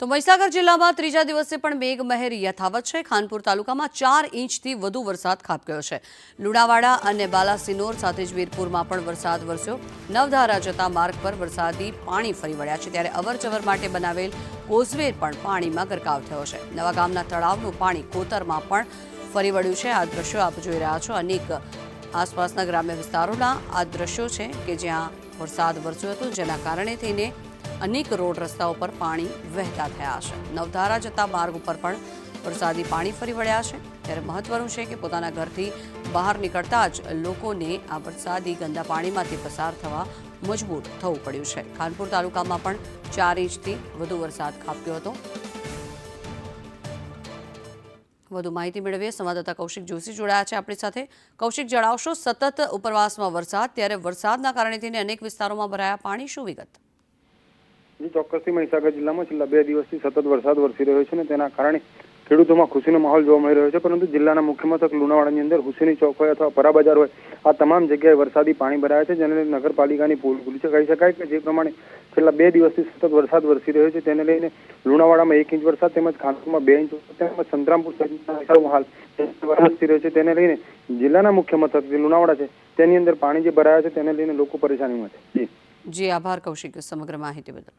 તો મહીસાગર જિલ્લામાં ત્રીજા દિવસે પણ મેઘમહેર યથાવત છે. ખાનપુર તાલુકામાં ચાર ઇંચથી વધુ વરસાદ ખાબક્યો છે. લુણાવાડા અને બાલાસિનોર સાથે જ વીરપુરમાં પણ વરસાદ વરસ્યો. નવધારા જતા માર્ગ પર વરસાદી પાણી ફરી વળ્યા છે. ત્યારે અવરજવર માટે બનાવેલ કોઝવે પણ પાણીમાં ગરકાવ થયો છે. નવા ગામના તળાવનું પાણી કોતરમાં પણ ફરી વળ્યું છે. આ દ્રશ્યો આપ જોઈ રહ્યા છો. અનેક આસપાસના ગ્રામ્ય વિસ્તારોના આ દ્રશ્યો છે કે જ્યાં વરસાદ વરસ્યો હતો, જેના કારણે થઈને અનેક રોડ રસ્તાઓ પર પાણી વહેતા થયા છે. નવધારા જતા માર્ગ ઉપર પણ વરસાદી પાણી ફરી વળ્યા છે. ત્યારે મહત્વનું છે કે પોતાના ઘરથી બહાર નીકળતા જ લોકોને આ વરસાદી ગંદા પાણીમાંથી પસાર થવા મજબૂર થવું પડ્યું છે. ખાનપુર તાલુકામાં પણ ચાર ઇંચથી વધુ વરસાદ ખાબક્યો હતો. વધુ માહિતી મેળવીએ. સંવાદદાતા કૌશિક જોશી જોડાયા છે આપણી સાથે. કૌશિક, જણાવશો, સતત ઉપરવાસમાં વરસાદ, ત્યારે વરસાદના કારણે થઈને અનેક વિસ્તારોમાં ભરાયા પાણી શું વિગત? ચોક્કસથી મહીસાગર જિલ્લામાં છેલ્લા બે દિવસથી સતત વરસાદ વરસી રહ્યો છે અને તેના કારણે ખેડૂતોમાં ખુશીનો માહોલ જોવા મળી રહ્યો છે. પરંતુ જિલ્લાના મુખ્ય મથક લુણાવાડાની અંદર હુસેની ચોક હોય અથવા પરા બજાર હોય, આ તમામ જગ્યાએ વરસાદી પાણી ભરાયા છે જેને લઈને નગરપાલિકાની ભૂલ ખુલી છે કહી શકાય કે જે પ્રમાણે છેલ્લા બે દિવસથી સતત વરસાદ વરસી રહ્યો છે તેને લઈને લુણાવાડામાં એક ઇંચ વરસાદ તેમજ ખાનપુરમાં બે ઇંચ વરસાદ તેમજ સંતરામપુર સહિતના હાલ વરસી રહ્યો છે તેને લઈને જિલ્લાના મુખ્ય મથક જે લુણાવાડા છે તેની અંદર પાણી જે ભરાયા છે તેને લઈને લોકો પરેશાનીમાં છે. જી, આભાર કૌશિક સમગ્ર માહિતી બદલ.